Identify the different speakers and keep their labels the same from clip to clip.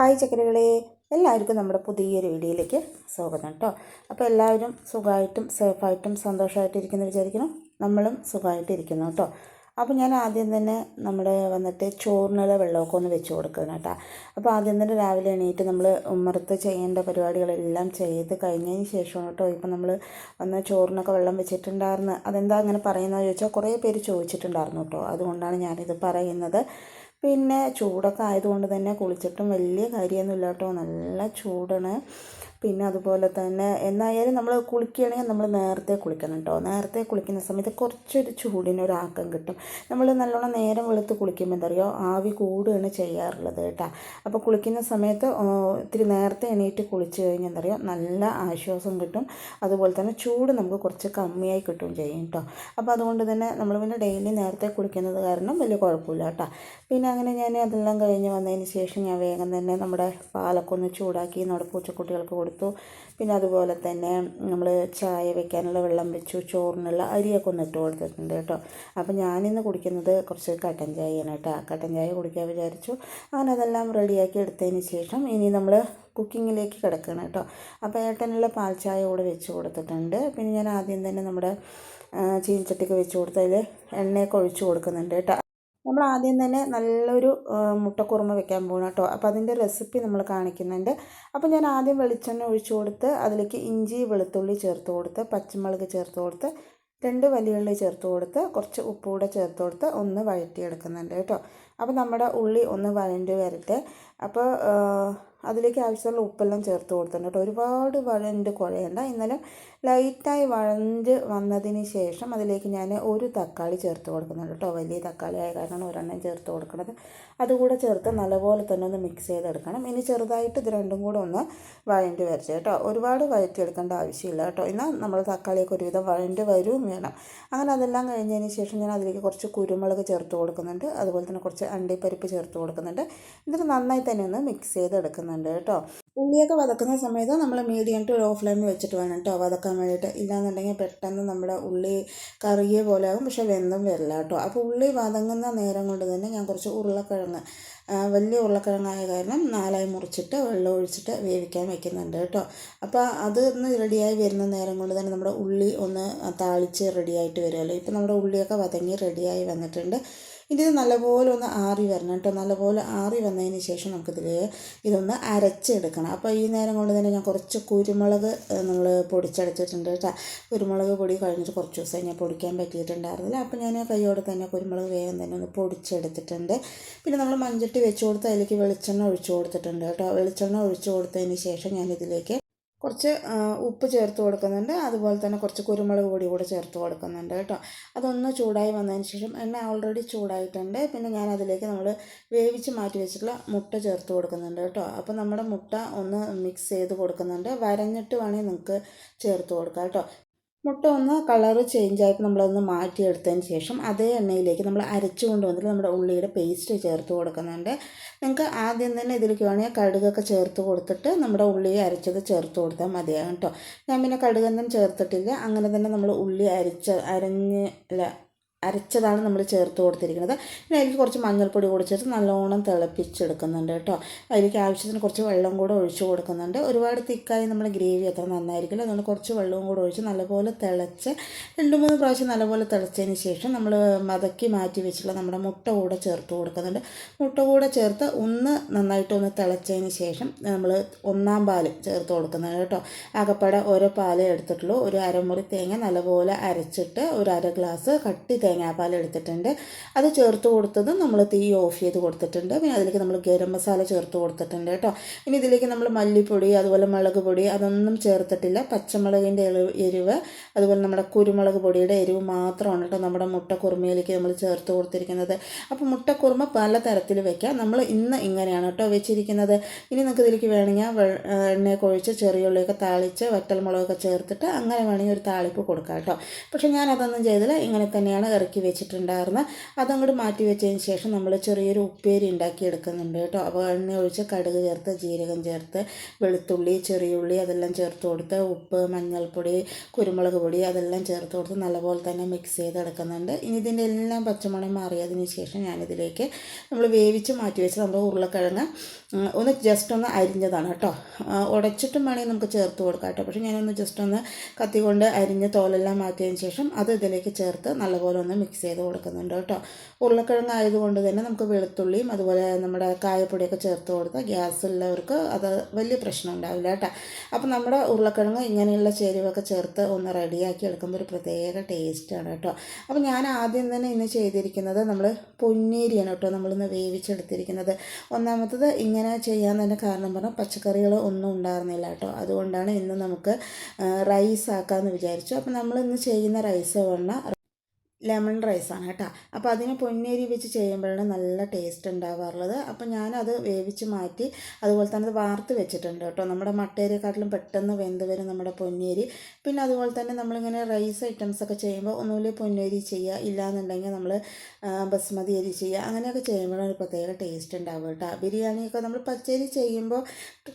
Speaker 1: Hi ചക്കരകളെ. എല്ലാവർക്കും നമ്മുടെ പുതിയൊരു വീഡിയോയിലേക്ക് സ്വാഗതം കേട്ടോ അപ്പോൾ എല്ലാവരും സുഖമായിട്ടും സേഫായിട്ടും സന്തോഷമായിട്ടും ഇരിക്കുന്നു വിചാരിക്കണം നമ്മളും സുഖമായിട്ടിരിക്കുന്നു കേട്ടോ അപ്പോൾ ഞാൻ ആദ്യം തന്നെ നമ്മുടെ വന്നിട്ട് ചോറിനുള്ള വെള്ളമൊക്കെ ഒന്ന് വെച്ച് കൊടുക്കണം കേട്ടോ അപ്പോൾ ആദ്യം തന്നെ രാവിലെ എണീറ്റ് നമ്മൾ ഉമ്മറത്ത് ചെയ്യേണ്ട പരിപാടികളെല്ലാം ചെയ്ത് കഴിഞ്ഞതിന് ശേഷമാണ് കേട്ടോ ഇപ്പോൾ നമ്മൾ വന്ന് ചോറിനൊക്കെ വെള്ളം വെച്ചിട്ടുണ്ടായിരുന്നു അതെന്താ അങ്ങനെ പറയുന്നത് ചോദിച്ചാൽ കുറേ പേര് ചോദിച്ചിട്ടുണ്ടായിരുന്നു കേട്ടോ അതുകൊണ്ടാണ് ഞാനിത് പറയുന്നത്. പിന്നെ ചൂടൊക്കെ ആയതുകൊണ്ട് തന്നെ കുളിച്ചിട്ടും വലിയ കാര്യമൊന്നുമില്ല കേട്ടോ നല്ല ചൂടാണ്. പിന്നെ അതുപോലെ തന്നെ എന്നായാലും നമ്മൾ കുളിക്കുകയാണെങ്കിൽ നമ്മൾ നേരത്തെ കുളിക്കണം കേട്ടോ. നേരത്തെ കുളിക്കുന്ന സമയത്ത് കുറച്ചൊരു ചൂടിനൊരാക്കം കിട്ടും. നമ്മൾ നല്ലോണം നേരം വെളുത്ത് കുളിക്കുമ്പോൾ എന്താ പറയുക ആവി കൂടുകയാണ് ചെയ്യാറുള്ളത് കേട്ടോ. അപ്പോൾ കുളിക്കുന്ന സമയത്ത് ഇത്തിരി നേരത്തെ എണീറ്റ് കുളിച്ച് കഴിഞ്ഞാൽ എന്താ പറയുക നല്ല ആശ്വാസം കിട്ടും. അതുപോലെ തന്നെ ചൂട് നമുക്ക് കുറച്ച് കമ്മിയായി കിട്ടും ചെയ്യും കേട്ടോ. അപ്പോൾ അതുകൊണ്ട് തന്നെ നമ്മൾ പിന്നെ ഡെയിലി നേരത്തെ കുളിക്കുന്നത് കാരണം വലിയ കുഴപ്പമില്ല കേട്ടോ. പിന്നെ അങ്ങനെ ഞാൻ അതെല്ലാം കഴിഞ്ഞ് വന്നതിന് ശേഷം ഞാൻ വേഗം തന്നെ നമ്മുടെ പാലൊക്കെ ഒന്ന് ചൂടാക്കി നമ്മുടെ പൂച്ചക്കുട്ടികൾക്ക് കൊടുത്തു. പിന്നെ അതുപോലെ തന്നെ നമ്മൾ ചായ വെക്കാനുള്ള വെള്ളം വെച്ചു ചോറിനുള്ള അരിയൊക്കെ ഒന്ന് ഇട്ട് കൊടുത്തിട്ടുണ്ട് കേട്ടോ. അപ്പോൾ ഞാനിന്ന് കുടിക്കുന്നത് കുറച്ച് കട്ടൻ ചായയാണ് കേട്ടോ. കട്ടൻ ചായ കുടിക്കാൻ വിചാരിച്ചു. അങ്ങനെ അതെല്ലാം റെഡിയാക്കി എടുത്തതിന് ശേഷം ഇനി നമ്മൾ കുക്കിങ്ങിലേക്ക് കിടക്കണം കേട്ടോ. അപ്പോൾ ഏട്ടനുള്ള പാൽ ചായ കൂടെ വെച്ച് കൊടുത്തിട്ടുണ്ട്. പിന്നെ ഞാൻ ആദ്യം തന്നെ നമ്മുടെ ചീനച്ചട്ടിക്ക് വെച്ച് കൊടുത്ത് അതിൽ എണ്ണയൊക്കെ ഒഴിച്ച് കൊടുക്കുന്നുണ്ട് കേട്ടോ. നമ്മൾ ആദ്യം തന്നെ നല്ലൊരു മുട്ടക്കുറുമ വെക്കാൻ പോകണം കേട്ടോ. അപ്പോൾ അതിന്റെ റെസിപ്പി നമ്മൾ കാണിക്കുന്നുണ്ട്. അപ്പോൾ ഞാൻ ആദ്യം വെളിച്ചെണ്ണ ഒഴിച്ചു കൊടുത്ത് അതിലേക്ക് ഇഞ്ചി വെളുത്തുള്ളി ചേർത്ത് കൊടുത്ത് പച്ചമുളക് ചേർത്ത് കൊടുത്ത് രണ്ട് വലിയുള്ളി ചേർത്ത് കൊടുത്ത് കുറച്ച് ഉപ്പ് കൂടെ ചേർത്ത് കൊടുത്ത് ഒന്ന് വഴറ്റിയെടുക്കുന്നുണ്ട് കേട്ടോ. അപ്പോൾ നമ്മുടെ ഉള്ളി ഒന്ന് വഴണ്ടി വരട്ടെ. അപ്പോൾ അതിലേക്ക് ആവശ്യമുള്ള ഉപ്പെല്ലാം ചേർത്ത് കൊടുത്തിട്ടുണ്ട് ഒരുപാട് വഴണ്ട് കുഴയണ്ട. ഇന്നലെ ലൈറ്റായി വഴണ്ട് വന്നതിന് ശേഷം അതിലേക്ക് ഞാൻ ഒരു തക്കാളി ചേർത്ത് കൊടുക്കുന്നുണ്ട് കേട്ടോ. വലിയ തക്കാളി ആയ കാരണം ഒരെണ്ണം ചേർത്ത് കൊടുക്കുന്നത് അതുകൂടെ ചേർത്ത് നല്ലപോലെ തന്നെ ഒന്ന് മിക്സ് ചെയ്തെടുക്കണം. ഇനി ചെറുതായിട്ട് ഇത് രണ്ടും കൂടെ ഒന്ന് വഴണ്ട് വരച്ച് കേട്ടോ. ഒരുപാട് വഴറ്റിയെടുക്കേണ്ട ആവശ്യമില്ല കേട്ടോ. എന്നാൽ നമ്മൾ തക്കാളിയൊക്കെ ഒരുവിധം വഴണ്ട് വരും വേണം. അങ്ങനെ അതെല്ലാം കഴിഞ്ഞതിന് ശേഷം ഞാൻ അതിലേക്ക് കുറച്ച് കുരുമുളക് ചേർത്ത് കൊടുക്കുന്നുണ്ട്. അതുപോലെ തന്നെ കുറച്ച് അണ്ടിപ്പരിപ്പ് ചേർത്ത് കൊടുക്കുന്നുണ്ട്. ഇതിന് നന്നായി തന്നെ ഒന്ന് മിക്സ് ചെയ്തെടുക്കുന്നുണ്ട് കേട്ടോ. ഉള്ളിയൊക്കെ വതക്കുന്ന സമയത്ത് നമ്മൾ മീഡിയം ടു ലോ ഫ്ലെയിമിൽ വെച്ചിട്ട് വേണം കേട്ടോ വതക്കാൻ വേണ്ടിയിട്ട്. ഇല്ലാന്നുണ്ടെങ്കിൽ പെട്ടെന്ന് നമ്മുടെ ഉള്ളി കറിയ പോലെ ആകും പക്ഷേ വെന്തും വരില്ല കേട്ടോ. അപ്പോൾ ഉള്ളി വതങ്ങുന്ന നേരം കൊണ്ട് തന്നെ ഞാൻ കുറച്ച് ഉരുളക്കിഴങ്ങ് വലിയ ഉരുളക്കിഴങ്ങായ കാരണം നാലായി മുറിച്ചിട്ട് വെള്ളം ഒഴിച്ചിട്ട് വേവിക്കാൻ വെക്കുന്നുണ്ട് കേട്ടോ. അപ്പോൾ അത് ഒന്ന് റെഡിയായി വരുന്ന നേരം കൊണ്ട് തന്നെ നമ്മുടെ ഉള്ളി ഒന്ന് താളിച്ച് റെഡിയായിട്ട് വരുമല്ലോ ഇപ്പോൾ നമ്മുടെ ഉള്ളിയൊക്കെ വതങ്ങി റെഡിയായി വന്നിട്ടുണ്ട്. ഇനി ഇത് നല്ലപോലെ ഒന്ന് ആറി വരണം കേട്ടോ. നല്ലപോലെ ആറി വന്നതിന് ശേഷം നമുക്കിതിൽ ഇതൊന്ന് അരച്ചെടുക്കണം. അപ്പോൾ ഈ നേരം കൊണ്ട് തന്നെ ഞാൻ കുറച്ച് കുരുമുളക് നമ്മൾ പൊടിച്ചടച്ചിട്ടുണ്ട് കേട്ടോ. കുരുമുളക് പൊടി കഴിഞ്ഞിട്ട് കുറച്ച് ദിവസം ഞാൻ പൊടിക്കാൻ പറ്റിയിട്ടുണ്ടായിരുന്നില്ല. അപ്പോൾ ഞാൻ കൈയോടെ തന്നെ കുരുമുളക് വേഗം തന്നെ ഒന്ന് പൊടിച്ചെടുത്തിട്ടുണ്ട്. പിന്നെ നമ്മൾ മഞ്ചട്ടി വെച്ച് കൊടുത്ത് അതിലേക്ക് വെളിച്ചെണ്ണ ഒഴിച്ചു കൊടുത്തിട്ടുണ്ട് കേട്ടോ. വെളിച്ചെണ്ണ ഒഴിച്ചു കൊടുത്തതിന് ശേഷം ഞാനിതിലേക്ക് കുറച്ച് ഉപ്പ് ചേർത്ത് കൊടുക്കുന്നുണ്ട്. അതുപോലെ തന്നെ കുറച്ച് കുരുമുളക് പൊടി കൂടെ ചേർത്ത് കൊടുക്കുന്നുണ്ട് കേട്ടോ. അതൊന്ന് ചൂടായി വന്നതിന് ശേഷം എണ്ണ ഓൾറെഡി ചൂടായിട്ടുണ്ട്. പിന്നെ ഞാൻ അതിലേക്ക് നമ്മൾ വേവിച്ച് മാറ്റി വെച്ചിട്ടുള്ള മുട്ട ചേർത്ത് കൊടുക്കുന്നുണ്ട് കേട്ടോ. അപ്പോൾ നമ്മുടെ മുട്ട ഒന്ന് മിക്സ് ചെയ്ത് കൊടുക്കുന്നുണ്ട്. വരഞ്ഞിട്ട് വേണമെങ്കിൽ നിങ്ങൾക്ക് ചേർത്ത് കൊടുക്കാം കേട്ടോ. മുട്ട ഒന്ന് കളറ് ചേഞ്ചായിട്ട് നമ്മളൊന്ന് മാറ്റിയെടുത്തതിന് ശേഷം അതേ എണ്ണയിലേക്ക് നമ്മൾ അരച്ചു കൊണ്ടുവന്നിട്ട് നമ്മുടെ ഉള്ളിയുടെ പേസ്റ്റ് ചേർത്ത് കൊടുക്കുന്നുണ്ട്. നിങ്ങൾക്ക് ആദ്യം തന്നെ ഇതിലേക്ക് വേണമെങ്കിൽ കടുകൊക്കെ ചേർത്ത് കൊടുത്തിട്ട് നമ്മുടെ ഉള്ളി അരച്ചത് ചേർത്ത് കൊടുത്താൽ മതിയാകും കേട്ടോ. ഞാൻ പിന്നെ കടുകൊന്നും ചേർത്തിട്ടില്ല. അങ്ങനെ തന്നെ നമ്മൾ ഉള്ളി അരച്ച അരഞ്ഞ് അല്ല അരച്ചതാണ് നമ്മൾ ചേർത്ത് കൊടുത്തിരിക്കുന്നത്. പിന്നെ അതിലേക്ക് കുറച്ച് മഞ്ഞൾപ്പൊടി കൂടി ചേർത്ത് നല്ലോണം തിളപ്പിച്ചെടുക്കുന്നുണ്ട് കേട്ടോ. അതിലേക്ക് ആവശ്യത്തിന് കുറച്ച് വെള്ളം കൂടെ ഒഴിച്ച് കൊടുക്കുന്നുണ്ട്. ഒരുപാട് തിക്കായി നമ്മൾ ഗ്രേവി അത്ര നന്നായിരിക്കില്ല. അതുകൊണ്ട് കുറച്ച് വെള്ളവും കൂടെ ഒഴിച്ച് നല്ലപോലെ തിളച്ച് രണ്ട് മൂന്ന് പ്രാവശ്യം നല്ലപോലെ തിളച്ചതിന് ശേഷം നമ്മൾ മതക്കി മാറ്റി വെച്ചിട്ടുള്ള നമ്മുടെ മുട്ട കൂടെ ചേർത്ത് കൊടുക്കുന്നുണ്ട്. മുട്ട കൂടെ ചേർത്ത് ഒന്ന് നന്നായിട്ട് ഒന്ന് തിളച്ചതിന് ശേഷം നമ്മൾ ഒന്നാം പാൽ ചേർത്ത് കൊടുക്കുന്നുണ്ട് കേട്ടോ. ആകപ്പാടെ ഓരോ പാലേ എടുത്തിട്ടുള്ളൂ. ഒരു അരമുറി തേങ്ങ നല്ലപോലെ അരച്ചിട്ട് ഒരു അര ഗ്ലാസ് കട്ടി തേങ്ങാപ്പാൽ എടുത്തിട്ടുണ്ട്. അത് ചേർത്ത് കൊടുത്തത് നമ്മൾ തീ ഓഫ് ചെയ്ത് കൊടുത്തിട്ടുണ്ട്. പിന്നെ അതിലേക്ക് നമ്മൾ ഗരം മസാല ചേർത്ത് കൊടുത്തിട്ടുണ്ട് കേട്ടോ. ഇനി ഇതിലേക്ക് നമ്മൾ മല്ലിപ്പൊടി അതുപോലെ മുളക് പൊടി അതൊന്നും ചേർത്തിട്ടില്ല. പച്ചമുളകിന്റെ എരിവ് അതുപോലെ നമ്മുടെ കുരുമുളക് പൊടിയുടെ എരിവ് മാത്രമാണ് കേട്ടോ നമ്മുടെ മുട്ടക്കുറുമയിലേക്ക് നമ്മൾ ചേർത്ത് കൊടുത്തിരിക്കുന്നത്. അപ്പോൾ മുട്ടക്കുറുമ പല തരത്തിൽ വെക്കാം. നമ്മൾ ഇന്ന് ഇങ്ങനെയാണ് കേട്ടോ വെച്ചിരിക്കുന്നത്. ഇനി നിങ്ങൾക്ക് ഇതിലേക്ക് വേണമെങ്കിൽ എണ്ണയൊക്കെ ഒഴിച്ച് ചെറിയുള്ളിയൊക്കെ താളിച്ച് വറ്റൽമുളകൊക്കെ ചേർത്തിട്ട് അങ്ങനെ വേണമെങ്കിൽ ഒരു താളിപ്പ് കൊടുക്കാം കേട്ടോ. പക്ഷേ ഞാനതൊന്നും ചെയ്തില്ല. ഇങ്ങനെ തന്നെയാണ് ഇറക്കി വെച്ചിട്ടുണ്ടായിരുന്നു. അതങ്ങോട്ട് മാറ്റി വെച്ചതിന് ശേഷം നമ്മൾ ചെറിയൊരു ഉപ്പേരി ഉണ്ടാക്കി എടുക്കുന്നുണ്ട് കേട്ടോ. അപ്പോൾ എണ്ണ ഒഴിച്ച് കടുക് ചേർത്ത് ജീരകം ചേർത്ത് വെളുത്തുള്ളി ചെറിയുള്ളി അതെല്ലാം ചേർത്ത് കൊടുത്ത് ഉപ്പ് മഞ്ഞൾപ്പൊടി കുരുമുളക് പൊടി അതെല്ലാം ചേർത്ത് കൊടുത്ത് നല്ലപോലെ തന്നെ മിക്സ് ചെയ്തെടുക്കുന്നുണ്ട്. ഇനി ഇതിന്റെ എല്ലാം പച്ചമണം മാറിയതിന് ശേഷം ഞാനിതിലേക്ക് നമ്മൾ വേവിച്ച് മാറ്റി വെച്ച് നമ്മൾ ഉരുളക്കിഴങ്ങ്. ഒന്ന് ജസ്റ്റ് ഒന്ന് അരിഞ്ഞതാണ് കേട്ടോ. ഉടച്ചിട്ടും വേണമെങ്കിൽ നമുക്ക് ചേർത്ത് കൊടുക്കാം കേട്ടോ. പക്ഷേ ഞാനൊന്ന് ജസ്റ്റ് ഒന്ന് കത്തി കൊണ്ട് അരിഞ്ഞ് തോലെല്ലാം മാറ്റിയതിന് ശേഷം അത് ഇതിലേക്ക് ചേർത്ത് നല്ലപോലെ ഒന്ന് മിക്സ് ചെയ്ത് കൊടുക്കുന്നുണ്ട് കേട്ടോ. ഉരുളക്കിഴങ്ങ് ആയതുകൊണ്ട് തന്നെ നമുക്ക് വെളുത്തുള്ളിയും അതുപോലെ നമ്മുടെ കായപ്പൊടിയൊക്കെ ചേർത്ത് കൊടുത്താൽ ഗ്യാസ് ഉള്ളവർക്ക് അത് വലിയ പ്രശ്നം ഉണ്ടാവില്ല കേട്ടോ. അപ്പോൾ നമ്മുടെ ഉരുളക്കിഴങ്ങ് ഇങ്ങനെയുള്ള ചേരുവൊക്കെ ചേർത്ത് ഒന്ന് റെഡിയാക്കി എടുക്കുമ്പോൾ ഒരു പ്രത്യേക ടേസ്റ്റാണ് കേട്ടോ. അപ്പോൾ ഞാൻ ആദ്യം തന്നെ ഇന്ന് ചെയ്തിരിക്കുന്നത് നമ്മൾ പൊന്നീരിയാണ് കേട്ടോ നമ്മളിന്ന് വേവിച്ചെടുത്തിരിക്കുന്നത്. ഒന്നാമത്തത് ഇങ്ങനെ ചെയ്യാൻ തന്നെ കാരണം പറഞ്ഞാൽ പച്ചക്കറികൾ ഒന്നും ഉണ്ടായിരുന്നില്ല കേട്ടോ. അതുകൊണ്ടാണ് ഇന്ന് നമുക്ക് റൈസ് ആക്കാമെന്ന് വിചാരിച്ചു. അപ്പോൾ നമ്മളിന്ന് ചെയ്യുന്ന റൈസ് പറഞ്ഞാൽ ലെമൺ റൈസാണ് കേട്ടോ. അപ്പോൾ അതിന് പൊന്നേരി വെച്ച് ചെയ്യുമ്പോഴാണ് നല്ല ടേസ്റ്റ് ഉണ്ടാവാറുള്ളത്. അപ്പോൾ ഞാനത് വേവിച്ച് മാറ്റി അതുപോലെ തന്നെ അത് വാർത്ത് വെച്ചിട്ടുണ്ട് കേട്ടോ. നമ്മുടെ മട്ടേരിയെക്കാട്ടിലും പെട്ടെന്ന് വെന്ത് വരും നമ്മുടെ പൊന്നേരി. പിന്നെ അതുപോലെ തന്നെ നമ്മളിങ്ങനെ റൈസ് ഐറ്റംസ് ഒക്കെ ചെയ്യുമ്പോൾ ഒന്നുമില്ലേ പൊന്നേരി ചെയ്യുക ഇല്ലാന്നുണ്ടെങ്കിൽ നമ്മൾ ബസ്മതി അരി ചെയ്യുക അങ്ങനെയൊക്കെ ചെയ്യുമ്പോഴാണ് ഒരു പ്രത്യേക ടേസ്റ്റ് ഉണ്ടാവുക കേട്ടോ. ബിരിയാണിയൊക്കെ നമ്മൾ പച്ചരി ചെയ്യുമ്പോൾ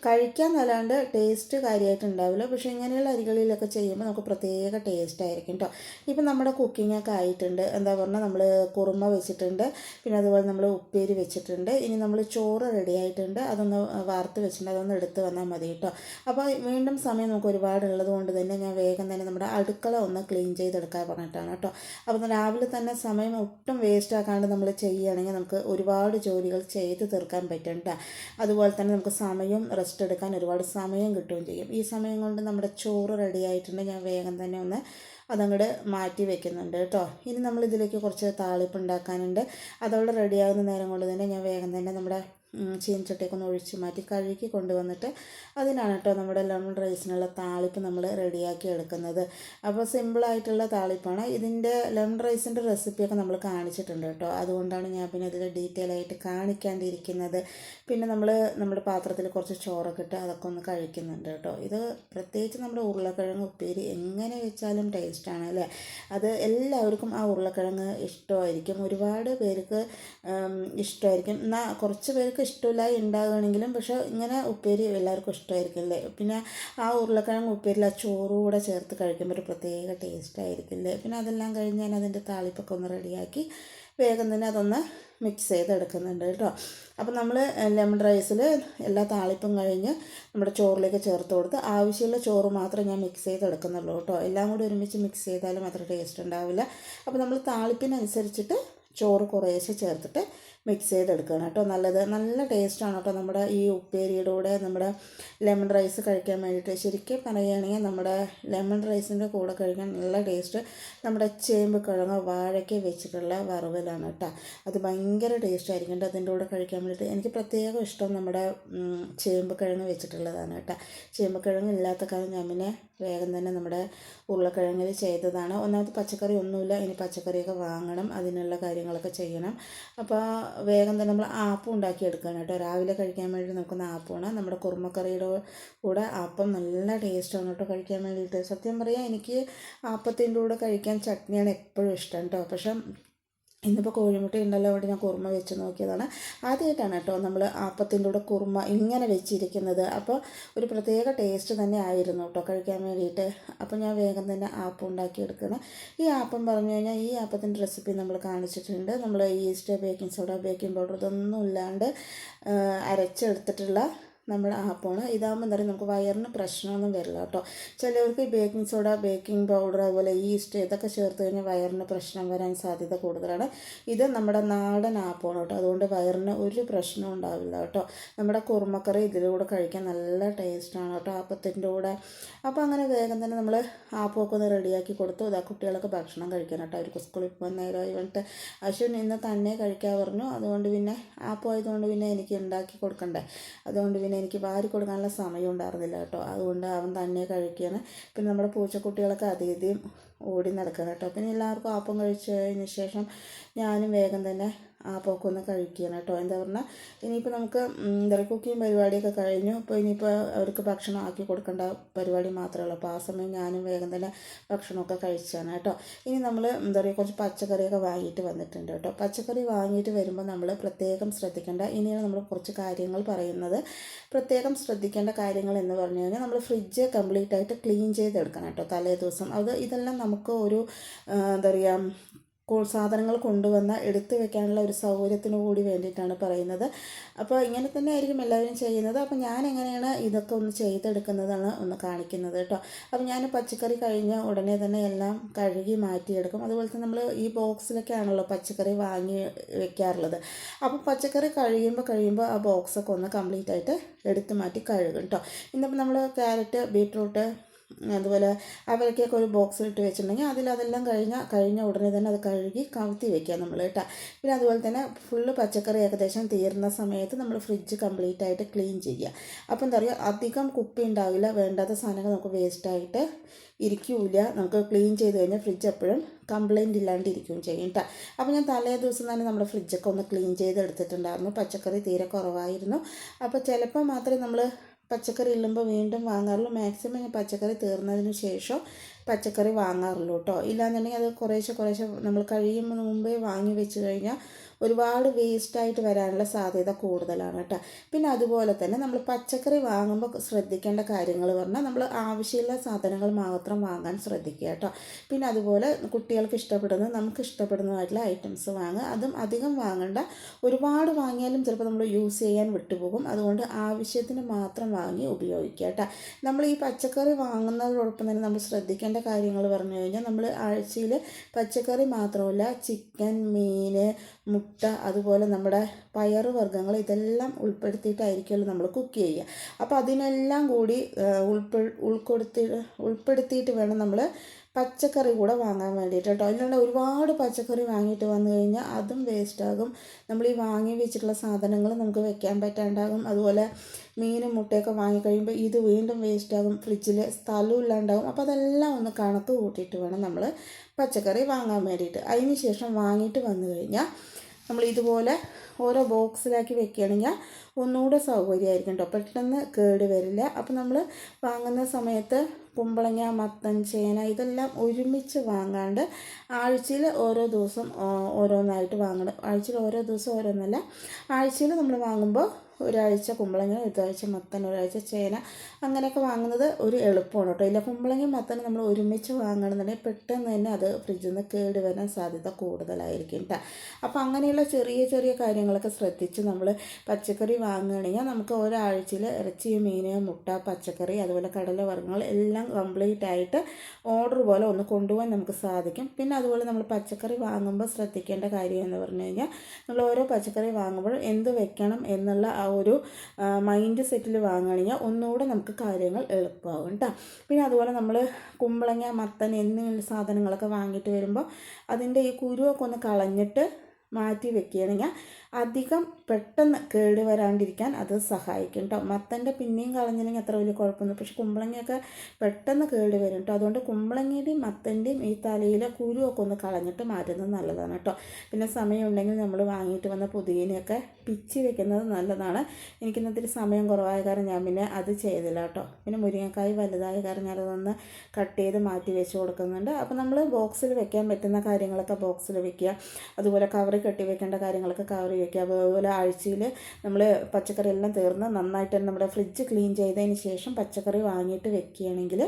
Speaker 1: കഴിക്കാൻ നല്ലാണ്ട് ടേസ്റ്റ് കാര്യമായിട്ട് ഉണ്ടാവില്ല. പക്ഷേ ഇങ്ങനെയുള്ള അരികളിലൊക്കെ ചെയ്യുമ്പോൾ നമുക്ക് പ്രത്യേക ടേസ്റ്റ് ആയിരിക്കും കേട്ടോ. ഇപ്പം നമ്മുടെ കുക്കിങ്ങൊക്കെ ഒക്കെ ആയിട്ടുണ്ട് എന്താ പറഞ്ഞാൽ നമ്മൾ കുറുമ വെച്ചിട്ടുണ്ട്. പിന്നെ അതുപോലെ നമ്മൾ ഉപ്പേരി വെച്ചിട്ടുണ്ട്. ഇനി നമ്മൾ ചോറ് റെഡി ആയിട്ടുണ്ട്. അതൊന്ന് വാർത്ത് വെച്ചിട്ടുണ്ട്. അതൊന്ന് എടുത്ത് വന്നാൽ മതി കേട്ടോ. അപ്പോൾ വീണ്ടും സമയം നമുക്ക് ഒരുപാടുള്ളത് കൊണ്ട് തന്നെ ഞാൻ വേഗം തന്നെ നമ്മുടെ അടുക്കള ഒന്ന് ക്ലീൻ ചെയ്തെടുക്കാൻ പറഞ്ഞിട്ടാണ് കേട്ടോ. അപ്പോൾ രാവിലെ തന്നെ സമയം ഒട്ടും വേസ്റ്റ് ആക്കാണ്ട് നമ്മൾ ചെയ്യുകയാണെങ്കിൽ നമുക്ക് ഒരുപാട് ജോലികൾ ചെയ്ത് തീർക്കാൻ പറ്റും അതുപോലെ തന്നെ നമുക്ക് സമയം റെസ്റ്റ് എടുക്കാൻ ഒരുപാട് സമയം കിട്ടുകയും ചെയ്യും. ഈ സമയം കൊണ്ട് നമ്മുടെ ചോറ് റെഡി ആയിട്ടുണ്ട്. ഞാൻ വേഗം തന്നെ ഒന്ന് അതങ്ങോട്ട് മാറ്റി വെക്കുന്നുണ്ട് കേട്ടോ ഇനി നമ്മൾ ഇതിലേക്ക് കുറച്ച് താളിപ്പ് ഉണ്ടാക്കാനുണ്ട്. അതവിടെ റെഡിയാകുന്ന നേരം കൊണ്ട് തന്നെ ഞാൻ വേഗം തന്നെ നമ്മുടെ ചീനച്ചട്ടിയൊക്കെ ഒന്ന് ഒഴിച്ച് മാറ്റി കഴുകി കൊണ്ടുവന്നിട്ട് അതിനാണ് കേട്ടോ നമ്മുടെ ലെമൺ റൈസിനുള്ള താളിപ്പ് നമ്മൾ റെഡിയാക്കി എടുക്കുന്നത്. അപ്പോൾ സിമ്പിളായിട്ടുള്ള താളിപ്പാണ്. ഇതിന്റെ ലെമൺ റൈസിന്റെ റെസിപ്പിയൊക്കെ നമ്മൾ കാണിച്ചിട്ടുണ്ട് കേട്ടോ. അതുകൊണ്ടാണ് ഞാൻ പിന്നെ ഇതിൽ ഡീറ്റെയിൽ ആയിട്ട് കാണിക്കാണ്ടിരിക്കുന്നത്. പിന്നെ നമ്മൾ നമ്മുടെ പാത്രത്തിൽ കുറച്ച് ചോറൊക്കെ ഇട്ട് അതൊക്കെ ഒന്ന് കഴിക്കുന്നുണ്ട് കേട്ടോ. ഇത് പ്രത്യേകിച്ച് നമ്മുടെ ഉരുളക്കിഴങ്ങ് ഉപ്പേരി എങ്ങനെ വെച്ചാലും ടേസ്റ്റാണ് അല്ലേ? അത് എല്ലാവർക്കും ആ ഉരുളക്കിഴങ്ങ് ഇഷ്ടമായിരിക്കും. ഒരുപാട് പേർക്ക് ഇഷ്ടമായിരിക്കും. എന്നാൽ കുറച്ച് പേർക്ക് ഇഷ്ടമില്ല ഉണ്ടാകുകയാണെങ്കിലും പക്ഷേ ഇങ്ങനെ ഉപ്പേരി എല്ലാവർക്കും ഇഷ്ടമായിരിക്കില്ലേ? പിന്നെ ആ ഉരുളക്കിഴങ്ങ് ഉപ്പേരിൽ ആ ചോറ് കൂടെ ചേർത്ത് കഴിക്കുമ്പോൾ ഒരു പ്രത്യേക ടേസ്റ്റ് ആയിരിക്കില്ലേ? പിന്നെ അതെല്ലാം കഴിഞ്ഞ് ഞാൻ അതിന്റെ താളിപ്പൊക്കെ ഒന്ന് റെഡിയാക്കി വേഗം തന്നെ അതൊന്ന് മിക്സ് ചെയ്തെടുക്കുന്നുണ്ട് കേട്ടോ. അപ്പോൾ നമ്മൾ ലെമൺ റൈസിൽ എല്ലാ താളിപ്പും കഴിഞ്ഞ് നമ്മുടെ ചോറിലേക്ക് ചേർത്ത് കൊടുത്ത് ആവശ്യമുള്ള ചോറ് മാത്രം ഞാൻ മിക്സ് ചെയ്തെടുക്കുന്നുള്ളൂ കേട്ടോ. എല്ലാം കൂടി ഒരുമിച്ച് മിക്സ് ചെയ്താലും അത്ര ടേസ്റ്റ് ഉണ്ടാവില്ല. അപ്പോൾ നമ്മൾ താളിപ്പിനനുസരിച്ചിട്ട് ചോറ് കുറേശ്ശെ ചേർത്തിട്ട് മിക്സ് ചെയ്തെടുക്കണം കേട്ടോ നല്ലത്. നല്ല ടേസ്റ്റാണ് കേട്ടോ നമ്മുടെ ഈ ഉപ്പേരിയുടെ കൂടെ നമ്മുടെ ലെമൺ റൈസ് കഴിക്കാൻ വേണ്ടിയിട്ട്. ശരിക്കും പറയുകയാണെങ്കിൽ നമ്മുടെ ലെമൺ റൈസിന്റെ കൂടെ കഴിക്കാൻ നല്ല ടേസ്റ്റ് നമ്മുടെ ചേമ്പ് കിഴങ്ങ് വാഴയ്ക്ക് വെച്ചിട്ടുള്ള വറവലാണ് കേട്ടോ. അത് ഭയങ്കര ടേസ്റ്റ് ആയിരിക്കും അതിന്റെ കൂടെ കഴിക്കാൻ വേണ്ടിയിട്ട്. എനിക്ക് പ്രത്യേകം ഇഷ്ടം നമ്മുടെ ചേമ്പ് കിഴങ്ങ് വെച്ചിട്ടുള്ളതാണ് കേട്ടോ. ചേമ്പ് കിഴങ്ങ് ഇല്ലാത്ത കാലം ഞാൻ പിന്നെ വേഗം തന്നെ നമ്മുടെ ഉരുളക്കിഴങ്ങിൽ ചെയ്തതാണ്. ഒന്നാമത് പച്ചക്കറി ഒന്നുമില്ല. ഇനി പച്ചക്കറിയൊക്കെ വാങ്ങണം. അതിനുള്ള കാര്യങ്ങളൊക്കെ ചെയ്യണം. അപ്പോൾ വേഗം തന്നെ നമ്മൾ ആപ്പം ഉണ്ടാക്കിയെടുക്കണം കേട്ടോ. രാവിലെ കഴിക്കാൻ വേണ്ടി നോക്കുന്ന ആപ്പമാണ് നമ്മുടെ കുറുമക്കറിയുടെ കൂടെ ആപ്പം നല്ല ടേസ്റ്റാണ് കേട്ടോ കഴിക്കാൻ വേണ്ടിയിട്ട്. സത്യം പറയാം എനിക്ക് ആപ്പത്തിന്റെ കൂടെ കഴിക്കാൻ ചട്നിയാണ് എപ്പോഴും ഇഷ്ടം കേട്ടോ. പക്ഷേ ഇന്നിപ്പോൾ കോഴിമുട്ട ഉണ്ടല്ലോ അവിടെ ഞാൻ കുറുമ വെച്ച് നോക്കിയതാണ്. ആദ്യമായിട്ടാണ് കേട്ടോ നമ്മൾ ആപ്പത്തിന്റെ കൂടെ കുറുമ ഇങ്ങനെ വെച്ചിരിക്കുന്നത്. അപ്പോൾ ഒരു പ്രത്യേക ടേസ്റ്റ് തന്നെ ആയിരുന്നു കേട്ടോ കഴിക്കാൻ വേണ്ടിയിട്ട്. അപ്പോൾ ഞാൻ വേഗം തന്നെ ആപ്പം ഉണ്ടാക്കിയെടുക്കണം ഈ ആപ്പം പറഞ്ഞു കഴിഞ്ഞാൽ ഈ ആപ്പത്തിന്റെ റെസിപ്പി നമ്മൾ കാണിച്ചിട്ടുണ്ട്. നമ്മൾ yeast baking soda baking powder ഇതൊന്നും ഇല്ലാണ്ട് അരച്ചെടുത്തിട്ടുള്ള നമ്മുടെ ആപ്പമാണ് ഇതാകുമ്പോൾ എന്താ പറയുക നമുക്ക് വയറിന് പ്രശ്നമൊന്നും വരില്ല കേട്ടോ. ചിലവർക്ക് ബേക്കിംഗ് സോഡ ബേക്കിംഗ് പൗഡർ അതുപോലെ ഈസ്റ്റ് ഇതൊക്കെ ചേർത്ത് കഴിഞ്ഞാൽ വയറിന് പ്രശ്നം വരാൻ സാധ്യത കൂടുതലാണ്. ഇത് നമ്മുടെ നാടൻ ആപ്പമാണ് കേട്ടോ. അതുകൊണ്ട് വയറിന് ഒരു പ്രശ്നവും ഉണ്ടാവില്ല കേട്ടോ. നമ്മുടെ കുറുമക്കറി ഇതിലൂടെ കഴിക്കാൻ നല്ല ടേസ്റ്റാണ് കേട്ടോ ആപ്പത്തിന്റെ കൂടെ. അപ്പോൾ അങ്ങനെ വേഗം തന്നെ നമ്മൾ ആപ്പമൊക്കെ ഒന്ന് റെഡിയാക്കി കൊടുത്തു. ഇതാ കുട്ടികളൊക്കെ ഭക്ഷണം കഴിക്കാൻ കേട്ടോ. അവർക്ക് സ്കൂളിൽ പോകാൻ നേരമായി പറഞ്ഞിട്ട്. അശ്വിൻ ഇന്ന് തന്നെ കഴിക്കാൻ പറഞ്ഞു. അതുകൊണ്ട് പിന്നെ ആപ്പം ആയതുകൊണ്ട് പിന്നെ എനിക്ക് ഉണ്ടാക്കി കൊടുക്കണ്ടേ. അതുകൊണ്ട് പിന്നെ എനിക്ക് വാരി കൊടുക്കാനുള്ള സമയം ഉണ്ടായിരുന്നില്ല കേട്ടോ. അതുകൊണ്ട് അവൻ തന്നെ കഴിക്കുകയാണ്. പിന്നെ നമ്മുടെ പൂച്ചക്കുട്ടികളൊക്കെ അധികം ഓടി നടക്കുക കേട്ടോ. പിന്നെ എല്ലാവർക്കും ആപ്പം കഴിച്ച് കഴിഞ്ഞ ശേഷം ഞാനും വേഗം തന്നെ ആ പോക്കൊന്ന് കഴിക്കുകയാണ് കേട്ടോ. എന്താ പറഞ്ഞാൽ ഇനിയിപ്പോൾ നമുക്ക് എന്താ പറയുക പരിപാടിയൊക്കെ കഴിഞ്ഞു. അപ്പോൾ ഇനിയിപ്പോൾ അവർക്ക് ഭക്ഷണം ആക്കി കൊടുക്കേണ്ട പരിപാടി മാത്രമേ ഉള്ളൂ. അപ്പോൾ ആ സമയം ഞാനും വേഗം തന്നെ ഭക്ഷണമൊക്കെ കഴിച്ചാണ് കേട്ടോ. ഇനി നമ്മൾ എന്താ പറയുക കുറച്ച് പച്ചക്കറിയൊക്കെ വാങ്ങിയിട്ട് വന്നിട്ടുണ്ട് കേട്ടോ. പച്ചക്കറി വാങ്ങിയിട്ട് വരുമ്പോൾ നമ്മൾ പ്രത്യേകം ശ്രദ്ധിക്കേണ്ട ഇനിയാണ് നമ്മൾ കുറച്ച് കാര്യങ്ങൾ പറയുന്നത്. പ്രത്യേകം ശ്രദ്ധിക്കേണ്ട കാര്യങ്ങൾ എന്ന് പറഞ്ഞു കഴിഞ്ഞാൽ നമ്മൾ ഫ്രിഡ്ജ് കംപ്ലീറ്റ് ആയിട്ട് ക്ലീൻ ചെയ്തെടുക്കണം കേട്ടോ തലേ ദിവസം. അത് ഇതെല്ലാം നമുക്ക് ഒരു എന്താ പറയുക സാധനങ്ങൾ കൊണ്ടുവന്ന എടുത്തു വെക്കാനുള്ള ഒരു സൗകര്യത്തിന് കൂടി വേണ്ടിയിട്ടാണ് പറയുന്നത്. അപ്പോൾ ഇങ്ങനെ തന്നെ ആയിരിക്കും എല്ലാവരും ചെയ്യുന്നത്. അപ്പോൾ ഞാൻ എങ്ങനെയാണ് ഇതൊക്കെ ഒന്ന് ചെയ്തെടുക്കുന്നതാണ് ഒന്ന് കാണിക്കുന്നത് കേട്ടോ. അപ്പോൾ ഞാൻ പച്ചക്കറി കഴിഞ്ഞ ഉടനെ തന്നെ എല്ലാം കഴുകി മാറ്റിയെടുക്കും. അതുപോലെ തന്നെ നമ്മൾ ഈ ബോക്സിലൊക്കെ ആണല്ലോ പച്ചക്കറി വാങ്ങി വെക്കാറുള്ളത്. അപ്പോൾ പച്ചക്കറി കഴിയുമ്പോൾ കഴിയുമ്പോൾ ആ ബോക്സൊക്കെ ഒന്ന് കംപ്ലീറ്റ് ആയിട്ട് എടുത്തു മാറ്റി കഴുകും കേട്ടോ. ഇന്നിപ്പോൾ നമ്മൾ ക്യാരറ്റ് ബീട്രൂട്ട് അതുപോലെ അവരൊക്കെയൊക്കെ ഒരു ബോക്സിലിട്ട് വെച്ചിട്ടുണ്ടെങ്കിൽ അതിൽ അതെല്ലാം കഴിഞ്ഞ കഴിഞ്ഞ ഉടനെ തന്നെ അത് കഴുകി കമത്തി വെക്കുക നമ്മൾ കേട്ടോ. പിന്നെ അതുപോലെ തന്നെ ഫുള്ള് പച്ചക്കറി ഏകദേശം തീർന്ന സമയത്ത് നമ്മൾ ഫ്രിഡ്ജ് കംപ്ലീറ്റ് ആയിട്ട് ക്ലീൻ ചെയ്യുക. അപ്പം എന്താ പറയുക അധികം കുപ്പി ഉണ്ടാവില്ല വേണ്ടാത്ത സാധനങ്ങൾ നമുക്ക് വേസ്റ്റായിട്ട് ഇരിക്കില്ല. നമുക്ക് ക്ലീൻ ചെയ്ത് കഴിഞ്ഞാൽ ഫ്രിഡ്ജ് എപ്പോഴും കംപ്ലൈന്റ് ഇല്ലാണ്ട് ഇരിക്കുകയും ചെയ്യും കേട്ടോ. അപ്പോൾ ഞാൻ തലേ ദിവസം തന്നെ നമ്മുടെ ഫ്രിഡ്ജൊക്കെ ഒന്ന് ക്ലീൻ ചെയ്ത് എടുത്തിട്ടുണ്ടായിരുന്നു പച്ചക്കറി തീരെ കുറവായിരുന്നു. അപ്പോൾ ചിലപ്പോൾ മാത്രമേ നമ്മൾ പച്ചക്കറി ഇല്ലുമ്പോൾ വീണ്ടും വാങ്ങാറുള്ളൂ. മാക്സിമം പച്ചക്കറി തീർന്നതിന് ശേഷം പച്ചക്കറി വാങ്ങാറുള്ളൂ കേട്ടോ ഇല്ലാന്നുണ്ടെങ്കിൽ അത് കുറേശ്ശെ കുറേശ്ശെ നമ്മൾ കഴിയുമ്പോൾ മുമ്പേ വാങ്ങി വെച്ച് കഴിഞ്ഞാൽ ഒരുപാട് വേസ്റ്റായിട്ട് വരാനുള്ള സാധ്യത കൂടുതലാണ് കേട്ടോ പിന്നെ അതുപോലെ തന്നെ നമ്മൾ പച്ചക്കറി വാങ്ങുമ്പോൾ ശ്രദ്ധിക്കേണ്ട കാര്യങ്ങൾ പറഞ്ഞാൽ നമ്മൾ ആവശ്യമുള്ള സാധനങ്ങൾ മാത്രം വാങ്ങാൻ ശ്രദ്ധിക്കുക കേട്ടോ പിന്നെ അതുപോലെ കുട്ടികൾക്ക് ഇഷ്ടപ്പെടുന്ന നമുക്ക് ഇഷ്ടപ്പെടുന്നതായിട്ടുള്ള ഐറ്റംസ് വാങ്ങുക. അതും അധികം വാങ്ങണ്ട. ഒരുപാട് വാങ്ങിയാലും ചിലപ്പോൾ നമ്മൾ യൂസ് ചെയ്യാൻ വിട്ടുപോകും. അതുകൊണ്ട് ആവശ്യത്തിന് മാത്രം വാങ്ങി ഉപയോഗിക്കുക കേട്ടോ നമ്മൾ ഈ പച്ചക്കറി വാങ്ങുന്നതോടൊപ്പം തന്നെ നമ്മൾ ശ്രദ്ധിക്കേണ്ട കാര്യങ്ങൾ പറഞ്ഞു കഴിഞ്ഞാൽ നമ്മൾ ആഴ്ചയിൽ പച്ചക്കറി മാത്രമല്ല ചിക്കൻ മീൻ മുട്ട അതുപോലെ നമ്മുടെ പയറ് വർഗങ്ങൾ ഇതെല്ലാം ഉൾപ്പെടുത്തിയിട്ടായിരിക്കുമല്ലോ നമ്മൾ കുക്ക് ചെയ്യുക. അപ്പോൾ അതിനെല്ലാം കൂടി ഉൾപ്പെ ഉൾക്കൊടുത്തി ഉൾപ്പെടുത്തിയിട്ട് വേണം നമ്മൾ പച്ചക്കറി കൂടെ വാങ്ങാൻ വേണ്ടിയിട്ട് കേട്ടോ. അതിനുള്ള ഒരുപാട് പച്ചക്കറി വാങ്ങിയിട്ട് വന്നു കഴിഞ്ഞാൽ അതും വേസ്റ്റാകും നമ്മൾ ഈ വാങ്ങി വെച്ചിട്ടുള്ള സാധനങ്ങൾ നമുക്ക് വെക്കാൻ പറ്റാണ്ടാകും. അതുപോലെ മീനും മുട്ടയൊക്കെ വാങ്ങിക്കഴിയുമ്പോൾ ഇത് വീണ്ടും വേസ്റ്റാകും. ഫ്രിഡ്ജിൽ സ്ഥലവും ഇല്ലാണ്ടാവും. അപ്പോൾ അതെല്ലാം ഒന്ന് കണക്ക് കൂട്ടിയിട്ട് വേണം നമ്മൾ പച്ചക്കറി വാങ്ങാൻ വേണ്ടിയിട്ട്. അതിന് ശേഷം വാങ്ങിയിട്ട് വന്നു കഴിഞ്ഞാൽ നമ്മൾ ഇതുപോലെ ഓരോ ബോക്സിലാക്കി വെക്കുകയാണെങ്കിൽ ഒന്നുകൂടെ സൗകര്യമായിരിക്കും കേട്ടോ. പെട്ടെന്ന് കേട് വരില്ല. അപ്പോൾ നമ്മൾ വാങ്ങുന്ന സമയത്ത് കുമ്പളങ്ങ മത്തൻ ചേന ഇതെല്ലാം ഒരുമിച്ച് വാങ്ങാണ്ട് ആഴ്ചയിൽ ഓരോ ദിവസം ഓരോന്നായിട്ട് വാങ്ങണം. ആഴ്ചയിൽ ഓരോ ദിവസം ഓരോന്നല്ല. ആഴ്ചയിൽ നമ്മൾ വാങ്ങുമ്പോൾ ഒരാഴ്ച കുമ്പളങ്ങ ഒരാഴ്ച മത്തൻ ഒരാഴ്ച ചേന അങ്ങനെയൊക്കെ വാങ്ങുന്നത് ഒരു എളുപ്പമാണ് കേട്ടോ. ഇല്ല കുമ്പളങ്ങയും മത്തനും നമ്മൾ ഒരുമിച്ച് വാങ്ങണമെന്നുണ്ടെങ്കിൽ പെട്ടെന്ന് തന്നെ അത് ഫ്രിഡ്ജിൽ നിന്ന് കേട് വരാൻ സാധ്യത കൂടുതലായിരിക്കും കേട്ടോ അപ്പോൾ അങ്ങനെയുള്ള ചെറിയ ചെറിയ കാര്യങ്ങളൊക്കെ ശ്രദ്ധിച്ച് നമ്മൾ പച്ചക്കറി വാങ്ങുകയാണെങ്കിൽ നമുക്ക് ഒരാഴ്ചയിൽ ഇറച്ചി മീൻ മുട്ട പച്ചക്കറി അതുപോലെ കടലവർഗങ്ങൾ എല്ലാം കംപ്ലീറ്റ് ആയിട്ട് ഓർഡർ പോലെ ഒന്ന് കൊണ്ടുപോകാൻ നമുക്ക് സാധിക്കും. പിന്നെ അതുപോലെ നമ്മൾ പച്ചക്കറി വാങ്ങുമ്പോൾ ശ്രദ്ധിക്കേണ്ട കാര്യം എന്ന് പറഞ്ഞു കഴിഞ്ഞാൽ നമ്മൾ ഓരോ പച്ചക്കറി വാങ്ങുമ്പോൾ എന്ത് വെക്കണം എന്നുള്ള ആ ഒരു മൈൻഡ് സെറ്റിൽ വാങ്ങുകയാണെങ്കിൽ ഒന്നുകൂടെ നമുക്ക് കാര്യങ്ങൾ എളുപ്പമാകും കേട്ടോ പിന്നെ അതുപോലെ നമ്മൾ കുമ്പളങ്ങ മത്തൻ എന്നീ സാധനങ്ങളൊക്കെ വാങ്ങിയിട്ട് വരുമ്പോൾ അതിന്റെ ഈ കുരുവൊക്കെ ഒന്ന് കളഞ്ഞിട്ട് മാറ്റി വെക്കുകയാണെങ്കിൽ അധികം പെട്ടെന്ന് കേട് വരാണ്ടിരിക്കാൻ അത് സഹായിക്കും കേട്ടോ മത്തന്റെ പിന്നെയും കളഞ്ഞില്ലെങ്കിൽ അത്ര വലിയ കുഴപ്പമൊന്നും പക്ഷെ കുമ്പളങ്ങയൊക്കെ പെട്ടെന്ന് കേട് വരും കേട്ടോ അതുകൊണ്ട് കുമ്പളങ്ങയുടെയും മത്തന്റെയും ഈ തലയിലെ കുരുവൊക്കെ ഒന്ന് കളഞ്ഞിട്ട് മാറ്റുന്നത് നല്ലതാണ് കേട്ടോ പിന്നെ സമയമുണ്ടെങ്കിൽ നമ്മൾ വാങ്ങിയിട്ട് വന്ന പുതിയനെയൊക്കെ പിച്ചി വെക്കുന്നത് നല്ലതാണ്. എനിക്ക് ഇന്നത്തെ സമയം കുറവായ കാരണം ഞാൻ പിന്നെ അത് ചെയ്തില്ല കേട്ടോ പിന്നെ മുരിങ്ങക്കായ് വലുതായ കാരണം ഞാനതൊന്ന് കട്ട് ചെയ്ത് മാറ്റി വെച്ച് കൊടുക്കുന്നുണ്ട്. അപ്പോൾ നമ്മൾ ബോക്സിൽ വെക്കാൻ പറ്റുന്ന കാര്യങ്ങളൊക്കെ ബോക്സിൽ വെക്കുക. അതുപോലെ കവറ് കെട്ടി വെക്കേണ്ട കാര്യങ്ങളൊക്കെ കവറിൽ വെക്കുക അതുപോലെ ആഴ്ചയിൽ നമ്മൾ പച്ചക്കറി എല്ലാം തീർന്ന് നന്നായിട്ട് നമ്മുടെ ഫ്രിഡ്ജ് ക്ലീൻ ചെയ്തതിന് ശേഷം പച്ചക്കറി വാങ്ങിയിട്ട് വെക്കുകയാണെങ്കിൽ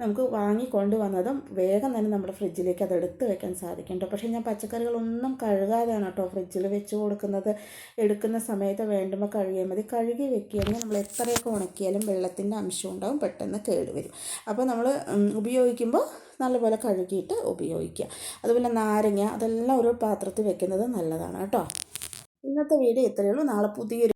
Speaker 1: നമുക്ക് വാങ്ങി കൊണ്ടുവന്നതും വേഗം തന്നെ നമ്മുടെ ഫ്രിഡ്ജിലേക്ക് അത് എടുത്ത് വെക്കാൻ സാധിക്കും കേട്ടോ. പക്ഷേ ഞാൻ പച്ചക്കറികളൊന്നും കഴുകാതെയാണ് കേട്ടോ ഫ്രിഡ്ജിൽ വെച്ച് കൊടുക്കുന്നത്. എടുക്കുന്ന സമയത്ത് വേണ്ടുമ്പോൾ കഴുകിയാൽ മതി. കഴുകി വെക്കുകയാണെങ്കിൽ നമ്മൾ എത്രയൊക്കെ ഉണക്കിയാലും വെള്ളത്തിന്റെ അംശം ഉണ്ടാവും പെട്ടെന്ന് കേടുവരും അപ്പോൾ നമ്മൾ ഉപയോഗിക്കുമ്പോൾ നല്ലപോലെ കഴുകിയിട്ട് ഉപയോഗിക്കുക. അതുപോലെ നാരങ്ങ അതെല്ലാം ഒരു പാത്രത്തിൽ വെക്കുന്നത് നല്ലതാണ് കേട്ടോ. ഇന്നത്തെ വീഡിയോ ഇത്രയേ ഉള്ളൂ. നാളെ പുതിയൊരു